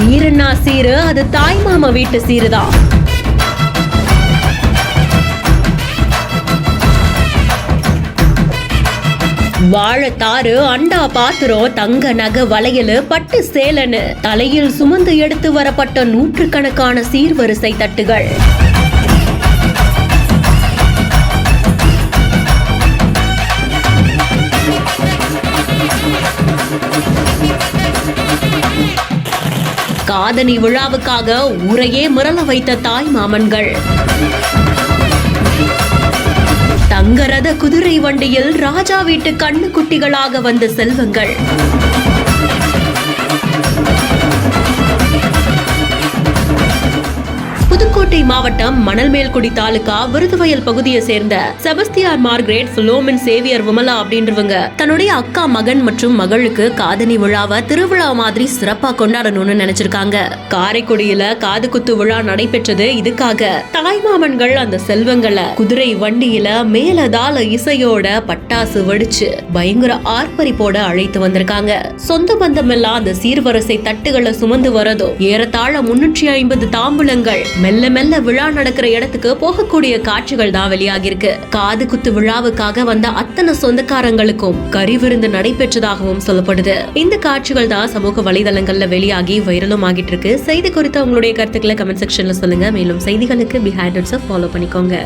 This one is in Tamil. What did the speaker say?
சீருன்னா சீரு அது தாய் மாமா வீட்டு சீருதான். வாழைத்தாறு அண்டா பாத்திரம் தங்க நகை வளையல் பட்டு சேலனு. தலையில் சுமந்து எடுத்து வரப்பட்ட நூற்றுக்கணக்கான சீர்வரிசை தட்டுகள். காதணி விழாவுக்காக ஊரையே மிரள வைத்த தாய் மாமன்கள். தங்கரத குதிரை வண்டியில் ராஜா வீட்டு கண்ணுக்குட்டிகளாக வந்த செல்வங்கள். புதுக்கோட்டை மாவட்டம் மணல்மேல்குடி தாலுகா விருதுவயல் பகுதியை சேர்ந்த செபஸ்தியார் மார்க்ரேட் புலோமின் சேவியர் விமலா அப்படின்றவங்க தன்னுடைய அக்கா மகன் மற்றும் மகளுக்கு காதணி விழாவை திருவிழா மாதிரி சிறப்பா கொண்டாடணும்னு நினைச்சிருக்காங்க. காரைக்குடியில காது குத்து விழா நடைபெற்றது இதுக்காக. தாய்மாமன்கள் அந்த செல்வங்களை குதிரை வண்டியில மேலதாள இசையோட பட்டாசு வெடிச்சு பயங்கர ஆர்ப்பரிப்போட அழைத்து வந்திருக்காங்க. சொந்த பந்தம் எல்லாம் அந்த சீர்வரிசை தட்டுகளை சுமந்து வரதோ ஏறத்தாழ முன்னூற்றி ஐம்பது தாம்பூலங்கள் மெல்ல நல்ல விழா நடக்கிற இடத்துக்கு போகக்கூடிய காட்சிகள் தான் வெளியாகிருக்கு காது குத்து விழாவுக்காக வந்த அத்தனை சொந்தக்காரங்களுக்கும் கறி விருந்து நடைபெற்றதாகவும் சொல்லப்படுது. இந்த காட்சிகள் தான் சமூக வலைதளங்கள்ல வெளியாகி வைரலும் ஆகிட்டு இருக்கு செய்தி குறித்த உங்களுடைய கருத்துக்களை கமெண்ட் செக்ஷன்ல சொல்லுங்க. மேலும் செய்திகளுக்கு பிஹைண்ட் ஃபாலோ பண்ணிக்கோங்க.